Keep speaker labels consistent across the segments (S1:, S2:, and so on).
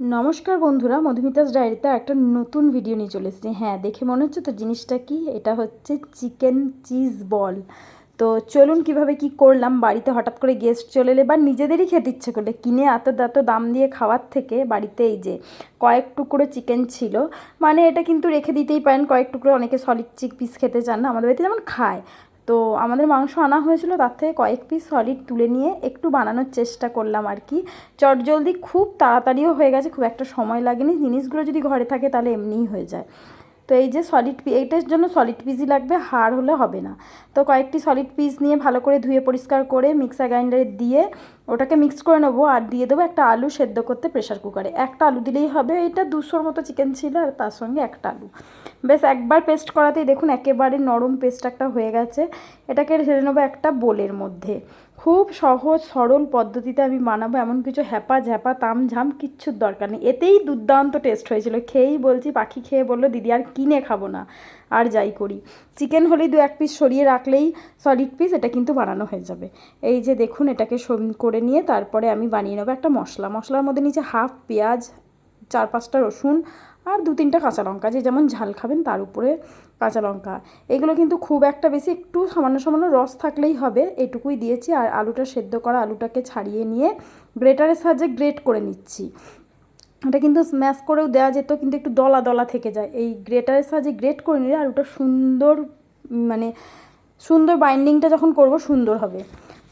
S1: নমস্কার বন্ধুরা, মধুমিতাস ডায়েরিতে একটা নতুন ভিডিও নিয়ে চলে এসেছি। হ্যাঁ দেখে মনে হচ্ছে তো জিনিসটা কি? এটা হচ্ছে চিকেন চিজ বল তো চলুন কীভাবে কি করলাম, বাড়িতে হঠাৎ করে গেস্ট চলে এলে বা নিজেদেরই খেতে ইচ্ছে করলে, কিনে এত এত দাম দিয়ে খাওয়ার থেকে বাড়িতে এই যে কয়েক টুকরো চিকেন ছিল মানে এটা কিন্তু রেখে দিতেই পারেন, কয়েক টুকরো অনেকে সলিড চিক পিস খেতে চান না, আমাদের বাড়িতে যেমন খায়। তো আমাদের মাংস আনা হয়েছিল, তার থেকে কয়েক পিস সলিড তুলে নিয়ে একটু বানানোর চেষ্টা করলাম আর কি। চটজলদি খুব তাড়াতাড়িও হয়ে গেছে, খুব একটা সময় লাগেনি। জিনিসগুলো যদি ঘরে থাকে তাহলে এমনিই হয়ে যায়। তো এই যে সলিড পি এইটার জন্য সলিড পিসই লাগবে, হাড় হলে হবে না। তো কয়েকটি সলিড পিস নিয়ে ভালো করে ধুয়ে পরিষ্কার করে মিক্সার গ্রাইন্ডারে দিয়ে ওটাকে মিক্স করে নেব আর দিয়ে দেবো একটা আলু সেদ্ধ করতে প্রেশার কুকারে একটা আলু দিলেই হবে, এটা দুশোর মতো চিকেন ছিল আর তার সঙ্গে একটা আলু। বেশ, একবার পেস্ট করাতেই দেখুন একেবারে নরম পেস্ট একটা হয়ে গেছে। এটাকে ঢেলে নেব একটা বোলের মধ্যে। খুব সহজ, সরল পদ্ধতিতে আমি বানাবো, এমন কিছু হ্যাপা ঝ্যাপা, তাম ঝাম কিচ্ছুর দরকার নেই। এতেই দুর্দান্ত টেস্ট হয়েছিল। খেয়েই বলছি, পাখি খেয়ে বলল, দিদি, আর কিনে খাব না। আর যাই করি। চিকেন হলেই দু এক পিস সরিয়ে রাখলেই সলিড পিস এটা কিন্তু বানানো হয়ে যাবে। এই যে দেখুন, এটাকে করে নিয়ে তারপরে আমি বানিয়ে নেব একটা মশলা। মশলার মধ্যে নিচে হাফ পেঁয়াজ, চার পাঁচটা রসুন আর দু তিনটা কাঁচা লঙ্কা। যে যেমন ঝাল খাবেন তার উপরে কাঁচা লঙ্কা। এগুলো কিন্তু খুব একটা বেশি, একটু সামান্য সামান্য রস থাকলেই হবে। এটুকুই দিয়েছি। আর আলুটা সেদ্ধ করা আলুটাকে ছাড়িয়ে নিয়ে গ্রেটারের সাহায্যে গ্রেট করে নিচ্ছি। এটা কিন্তু স্ম্যাশ করেও দেওয়া যেত, কিন্তু একটু দলা দলা থেকে যায়। এই গ্রেটারের সাহায্যে গ্রেট করে নিলে আর ওটা সুন্দর মানে সুন্দর বাইন্ডিংটা যখন করব সুন্দর হবে।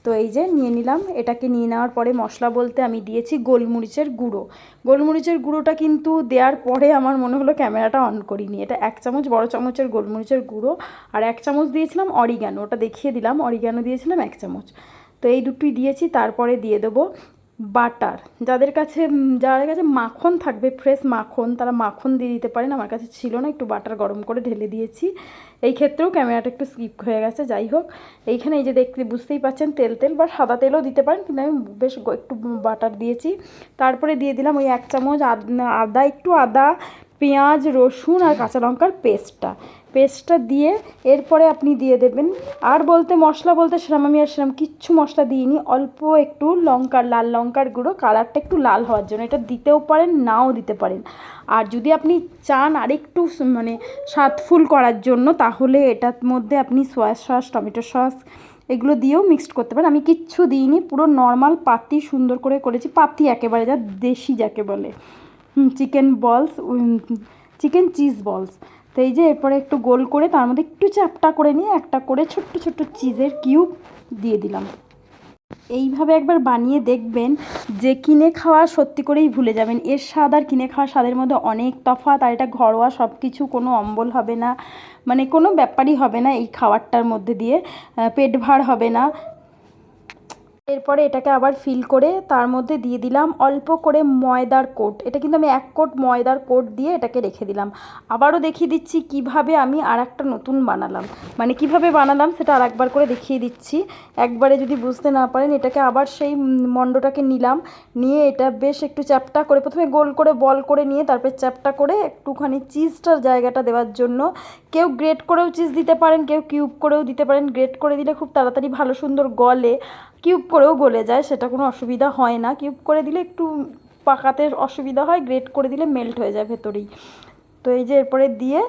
S1: তো এই যে নিয়ে নিলাম, এটাকে নিয়ে নেওয়ার পরে মশলা বলতে আমি দিয়েছি গোলমরিচের গুঁড়ো। গোলমরিচের গুঁড়োটা কিন্তু দেওয়ার পরে আমার মনে হলো ক্যামেরাটা অন করিনি। এটা এক চামচ, বড় চামচের গোলমরিচের গুঁড়ো আর এক চামচ দিয়েছিলাম অরিগ্যানো ওটা দেখিয়ে দিলাম অরিগ্যানো দিয়েছিলাম এক চামচ। তো এই দুটোই দিয়েছি, তারপরে দিয়ে দেবো বাটার। যাদের কাছে যাদের কাছে মাখন থাকবে ফ্রেশ মাখন, তারা মাখন দিয়ে দিতে পারেন। আমার কাছে ছিল না, একটু বাটার গরম করে ঢেলে দিয়েছি। এই ক্ষেত্রেও ক্যামেরাটা একটু স্কিপ হয়ে গেছে, যাই হোক। এইখানে এই যে দেখতে, বুঝতেই পাচ্ছেন, তেল তেল বা সাদা তেলও দিতে পারেন, কিন্তু আমি বেশ একটু বাটার দিয়েছি। তারপরে দিয়ে দিলাম ওই এক চামচ আদা একটু আদা, পেঁয়াজ, রসুন আর কাঁচা লঙ্কার পেস্টটা পেস্টটা দিয়ে এরপরে আপনি দিয়ে দেবেন। আর বলতে মশলা বলতে সেরকম আমি আর সেরকম কিচ্ছু মশলা দিইনি, অল্প একটু লঙ্কার, লাল লঙ্কার গুঁড়ো, কালারটা একটু লাল হওয়ার জন্য। এটা দিতেও পারেন, নাও দিতে পারেন। আর যদি আপনি চান আরেকটু মানে স্বাদফুল করার জন্য, তাহলে এটার মধ্যে আপনি সয়া সস, টমেটো সস এগুলো দিয়েও মিক্সড করতে পারেন। আমি কিচ্ছু দিইনি, পুরো নর্মাল পাতি সুন্দর করে করেছি। পাতি একেবারে যা দেশি যাকে বলে। চিকেন বলস চিকেন চিজ বলস। তো এই যে এরপরে একটু গোল করে তার মধ্যে একটু চ্যাপটা করে নিয়ে একটা করে ছোট্ট ছোট্ট চিজের কিউব দিয়ে দিলাম। এইভাবে একবার বানিয়ে দেখবেন যে কিনে খাওয়া সত্যি করেই ভুলে যাবেন। এর স্বাদ আর কিনে খাওয়া স্বাদের মধ্যে অনেক তফাৎ আর এটা ঘরোয়া সব কিছু কোনো অম্বল হবে না মানে কোনো ব্যাপারই হবে না এই খাবারটার মধ্যে দিয়ে পেট ভার হবে না। এরপরে এটাকে আবার ফিল করে তার মধ্যে দিয়ে দিলাম অল্প করে ময়দার কোট। এটা কিন্তু আমি এক কোট ময়দার কোট দিয়ে এটাকে রেখে দিলাম। আবারও দেখিয়ে দিচ্ছি কীভাবে আমি আর একটা নতুন বানালাম। মানে কীভাবে বানালাম সেটা আর একবার করে দেখিয়ে দিচ্ছি। একবারে যদি বুঝতে না পারেন এটাকে আবার সেই মণ্ডটাকে নিলাম। নিয়ে এটা বেশ একটু চ্যাপটা করে প্রথমে গোল করে বল করে নিয়ে তারপরে চ্যাপটা করে একটুখানি চিজটার জায়গাটা দেওয়ার জন্য। কেউ গ্রেট করেও চিজ দিতে পারেন, কেউ কিউব করেও দিতে পারেন। গ্রেট করে দিলে খুব তাড়াতাড়ি ভালো সুন্দর গলে। কিউব করেও গলে যায়, সেটা কোনো অসুবিধা হয় না। কিউব করে দিলে একটু পাকাতে অসুবিধা হয়, গ্রেট করে দিলে মেল্ট হয়ে যায় ভেতরেই। তো এই যে এরপরে দিয়ে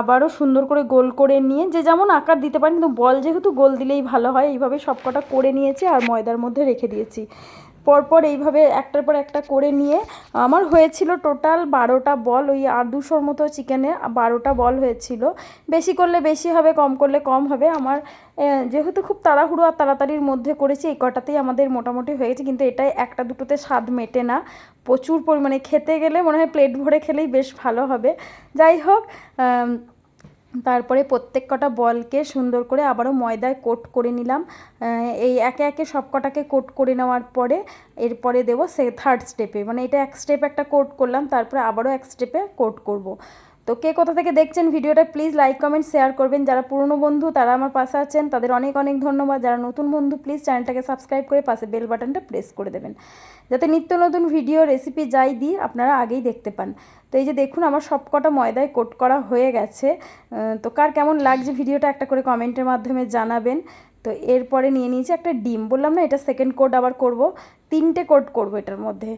S1: আবারও সুন্দর করে গোল করে নিয়ে, যে যেমন আকার দিতে পারেন, কিন্তু বল যেহেতু গোল দিলেই ভালো হয়, এইভাবে সবকটা করে নিয়েছি আর ময়দার মধ্যে রেখে দিয়েছি। পরপর এইভাবে একটার পর একটা করে নিয়ে, আমার হয়েছিল টোটাল বারোটা বল, ওই আর দুশোর মতো চিকেনে বারোটা বল হয়েছিল। বেশি করলে বেশি হবে, কম করলে কম হবে। আমার যেহেতু খুব তাড়াহুড়ো আর তাড়াতাড়ির মধ্যে করেছি, এই কটাতেই আমাদের মোটামুটি হয়েছে, কিন্তু এটাই একটা দুটোতে স্বাদ মেটে না। প্রচুর পরিমাণে খেতে গেলে মনে হয় প্লেট ভরে খেলেই বেশ ভালো হবে। যাই হোক তারপরে প্রত্যেক কটা বলকে সুন্দর করে আবারও ময়দায় কোট করে নিলাম এই একে একে সব কটাকে কোট করে নেওয়ার পরে এরপরে দেবো সে থার্ড স্টেপে মানে এটা এক স্টেপ একটা কোট করলাম, তারপরে আবারও এক স্টেপে কোট করব। তো কে কোথা থেকে দেখছেন ভিডিওটা প্লিজ লাইক কমেন্ট শেয়ার করবেন। যারা পুরনো বন্ধু, তারা আমার পাশে আছেন, তাদের অনেক অনেক ধন্যবাদ। যারা নতুন বন্ধু প্লিজ চ্যানেলটাকে সাবস্ক্রাইব করে পাশে বেল বাটনটা প্রেস করে দেবেন। যাতে নিত্য নতুন ভিডিও রেসিপি যাই দিই, আপনারা আগেই দেখতে পান। তো এই যে দেখুন, আমার সব কটা ময়দায় কোট করা হয়ে গেছে। তো কার কেমন লাগছে ভিডিওটা একটা করে কমেন্টের মাধ্যমে জানাবেন। তো এরপরে নিয়ে নিয়েছি একটা ডিম। বললাম না, এটা সেকেন্ড কোড আবার করব। তিনটে কোট করব এটার মধ্যে।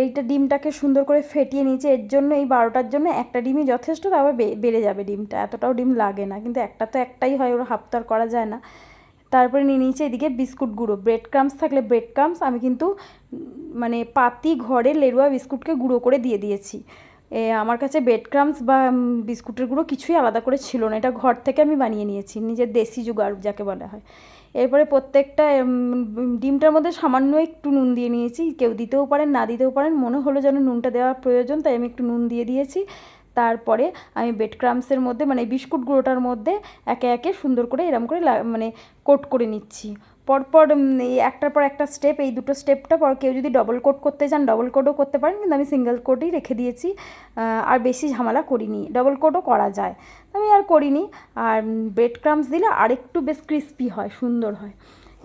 S1: এইটা ডিমটাকে সুন্দর করে ফেটিয়ে নিয়েছি এর জন্য এই বারোটার জন্য একটা ডিমই যথেষ্ট, তারপর বেড়ে যাবে ডিমটা। এতটাও ডিম লাগে না, কিন্তু একটা তো একটাই হয়, ওর হাফতার করা যায় না। তারপরে নিয়ে নিয়েছি এদিকে বিস্কুট গুঁড়ো। ব্রেড ক্রামস থাকলে ব্রেড ক্রামস আমি কিন্তু মানে পাতি, ঘরে লেরুয়া বিস্কুটকে গুঁড়ো করে দিয়ে দিয়েছি। আমার কাছে বেড ক্রামস বা বিস্কুটের গুঁড়ো কিছুই আলাদা করে ছিল না। এটা ঘর থেকে আমি বানিয়ে নিয়েছি, নিজের দেশি জোগাড় যাকে বলা হয়। এরপরে প্রত্যেকটা ডিমটার মধ্যে সামান্য একটু নুন দিয়ে নিয়েছি। কেউ দিতেও পারেন, না দিতেও পারেন, মনে হলো যেন নুনটা দেওয়ার প্রয়োজন, তাই আমি একটু নুন দিয়ে দিয়েছি। তারপরে আমি বেড ক্রামসের মধ্যে মানে বিস্কুট গুঁড়োটার মধ্যে একে একে সুন্দর করে এরম করে মানে কোট করে নিচ্ছি। পরপর একটার পর একটা স্টেপ এই দুটো স্টেপটা পর কেউ যদি ডবল কোট করতে চান ডবল কোটও করতে পারেন, কিন্তু আমি সিঙ্গেল কোটই রেখে দিয়েছি। আর বেশি ঝামেলা করিনি ডবল কোটও করা যায়। আমি আর করিনি, আর ব্রেড ক্রামস দিলে আরেকটু বেশ ক্রিস্পি হয়, সুন্দর হয়।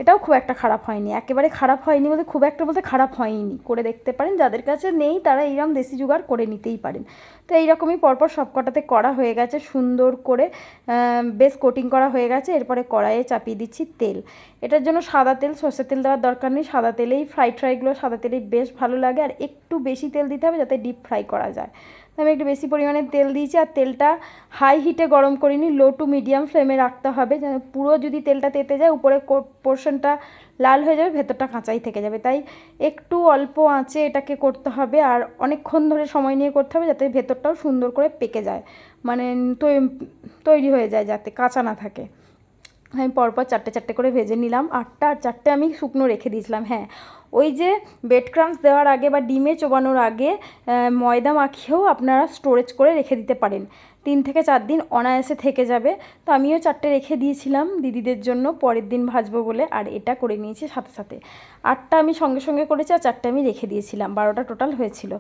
S1: এটাও খুব একটা খারাপ হয়নি। একেবারে খারাপ হয়নি বলতে খুব একটা বলতে খারাপ হয়নি করে দেখতে পারেন। যাদের কাছে নেই তারা এইরকম দেশি জুগাড় করে নিতেই পারেন। তো এইরকমই পরপর সব কটাতে করা হয়ে গেছে, সুন্দর করে বেশ কোটিং করা হয়ে গেছে। এরপরে কড়াইয়ে চাপিয়ে দিচ্ছি তেল। এটার জন্য সাদা তেল, সর্ষের তেল দেওয়ার দরকার নেই। সাদা তেলেই ফ্রাইড ফ্রাইগুলো সাদা তেলেই বেশ ভালো লাগে। আর একটু বেশি তেল দিতে হবে যাতে ডিপ ফ্রাই করা যায়। আমি একটু বেশি পরিমাণে তেল দিয়েছি আর তেলটা হাই হিটে গরম করিনি লো টু মিডিয়াম ফ্লেমে রাখতে হবে যেন পুরো যদি তেলটা তেতে যায়, উপরে পোর্শনটা লাল হয়ে যাবে, ভেতরটা কাঁচাই থেকে যাবে। তাই একটু অল্প আঁচে এটাকে করতে হবে আর অনেকক্ষণ ধরে সময় নিয়ে করতে হবে যাতে ভেতরটাও সুন্দর করে পেকে যায় মানে তৈরি হয়ে যায় যাতে কাঁচা না থাকে। আমি পরপর চারটে চারটে করে ভেজে নিলাম। আটটা আর চারটে আমি শুকনো রেখে দিয়েছিলাম হ্যাঁ। ওই যে বেড ক্রামস দেওয়ার আগে বা ডিমে চোবানোর আগে ময়দা মাখিয়েও আপনারা স্টোরেজ করে রেখে দিতে পারেন। তিন থেকে চার দিন অনায়াসে থেকে যাবে। তো আমিও চারটে রেখে দিয়েছিলাম দিদিদের জন্য, পরের দিন ভাজবো বলে, আর এটা করে নিয়েছি সাথে সাথে। আটটা আমি সঙ্গে সঙ্গে করেছি আর চারটে আমি রেখে দিয়েছিলাম, বারোটা টোটাল হয়েছিল।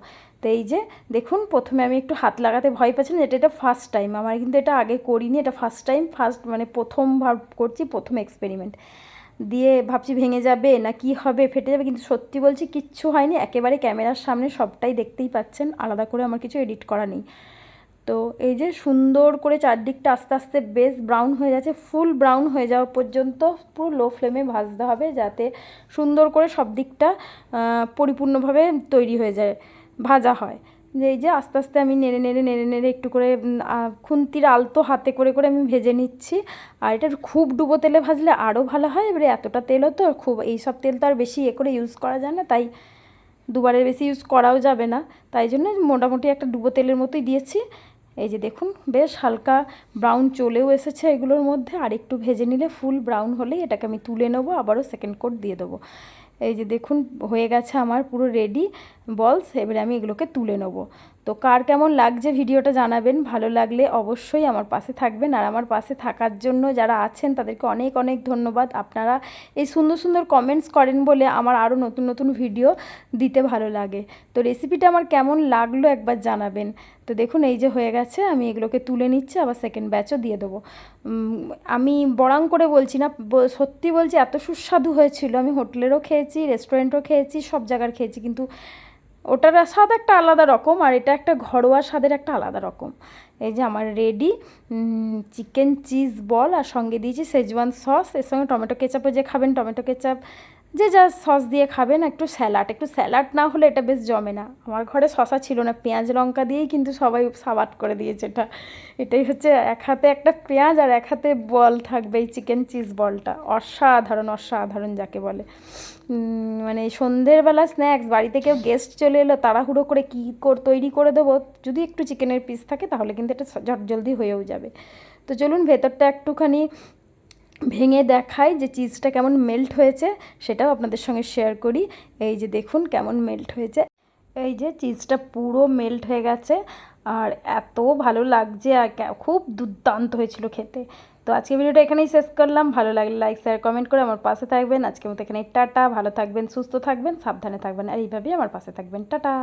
S1: তো এই যে দেখুন, প্রথমে আমি একটু হাত লাগাতে ভয় পাচ্ছিলাম এটা এটা ফার্স্ট টাইম আমার কিন্তু এটা আগে করিনি, এটা ফার্স্ট টাইম ফার্স্ট মানে প্রথম ভাব করছি, প্রথম এক্সপেরিমেন্ট দিয়ে ভাবছি ভেঙে যাবে না কি হবে, ফেটে যাবে, কিন্তু সত্যি বলছি কিচ্ছু হয়নি। একেবারে ক্যামেরার সামনে সবটাই দেখতেই পাচ্ছেন, আলাদা করে আমার কিছু এডিট করা নেই। তো এই যে সুন্দর করে চারদিকটা আস্তে আস্তে বেশ ব্রাউন হয়ে যাচ্ছে, ফুল ব্রাউন হয়ে যাওয়া পর্যন্ত পুরো লো ফ্লেমে ভাজতে হবে যাতে সুন্দর করে সব দিকটা পরিপূর্ণভাবে তৈরি হয়ে যায়, ভাজা হয়। এই যে আস্তে আস্তে আমি নেড়ে নেড়ে নেড়ে নেড়ে একটু করে খুন্তির আলতো হাতে করে করে আমি ভেজে নিচ্ছি। আর এটা খুব ডুবো তেলে ভাজলে আরও ভালো হয়। এবারে এতটা তেলও তো খুব এই সব তেল তো আর বেশি এ করে ইউজ করা যায় না, তাই দুবারের বেশি ইউজ করাও যাবে না। তাই জন্য মোটামুটি একটা ডুবো তেলের মতোই দিয়েছি। এই যে দেখুন, বেশ হালকা ব্রাউন চলেও এসেছে এগুলোর মধ্যে। আর একটু ভেজে নিলে ফুল ব্রাউন হলেই এটাকে আমি তুলে নেব, আবারও সেকেন্ড কোট দিয়ে দেবো। এই যে দেখুন, হয়ে গেছে আমার পুরো রেডি বলস এবারে আমি এগুলোকে তুলে নেব। তো কার কেমন লাগছে ভিডিওটা জানাবেন, ভালো লাগলে অবশ্যই আমার পাশে থাকবেন। আর আমার পাশে থাকার জন্য যারা আছেন, তাদেরকে অনেক অনেক ধন্যবাদ। আপনারা এই সুন্দর সুন্দর কমেন্টস করেন বলে আমার আরও নতুন নতুন ভিডিও দিতে ভালো লাগে। তো রেসিপিটা আমার কেমন লাগল একবার জানাবেন। তো দেখুন, এই যে হয়ে গেছে, আমি এগুলোকে তুলে নিচ্ছি, আবার সেকেন্ড ব্যাচও দিয়ে দেবো। আমি বড়াং করে বলছি না সত্যি বলছি, এত সুস্বাদু হয়েছিল। আমি হোটেলেরও খেয়েছি রেস্টুরেন্টও খেয়েছি, সব জায়গার খেয়েছি, কিন্তু ওটার স্বাদ একটা আলাদা রকম আর এটা একটা ঘরোয়া স্বাদের একটা আলাদা রকম। এই যে আমার রেডি চিকেন চিজ বল আর সঙ্গে দিয়েছি সেজওয়ান সস এর সঙ্গে টমেটো কেচাপও যে খাবেন টমেটো কেচাপ যে যা সস দিয়ে খাবেন, একটু স্যালাড। একটু স্যালাড না হলে এটা বেশ জমে না। আমার ঘরে শশা ছিল না, পেঁয়াজ লঙ্কা দিয়েই কিন্তু সবাই সাবাট করে দিয়েছে এটা। এটাই হচ্ছে এক হাতে একটা পেঁয়াজ আর এক হাতে বল থাকবে এই চিকেন চিজ বলটা। অসাধারণ অসাধারণ যাকে বলে। মানে সন্ধ্যের বেলা স্ন্যাক্স, বাড়িতে কেউ গেস্ট চলে এলো, তাড়াহুড়ো করে কী কর, তৈরি করে দেবো, যদি একটু চিকেনের পিস থাকে তাহলে কিন্তু এটা ঝট জলদি হয়েও যাবে। তো চলুন ভেতরটা একটুখানি ভেঙে দেখাই যে চিজটা কেমন মেল্ট হয়েছে, সেটাও আপনাদের সঙ্গে শেয়ার করি। এই যে দেখুন কেমন মেল্ট হয়েছে। এই যে চিজটা পুরো মেল্ট হয়ে গেছে, আর এত ভালো লাগছে, আর খুব দুর্দান্ত হয়েছিল খেতে। তো আজকে ভিডিওটা এখানেই শেষ করলাম। ভালো লাগলে লাইক শেয়ার কমেন্ট করে আমার পাশে থাকবেন। আজকে মতো এখানে টাটা। ভালো থাকবেন, সুস্থ থাকবেন, সাবধানে থাকবেন, আর এইভাবেই আমার পাশে থাকবেন। টাটা!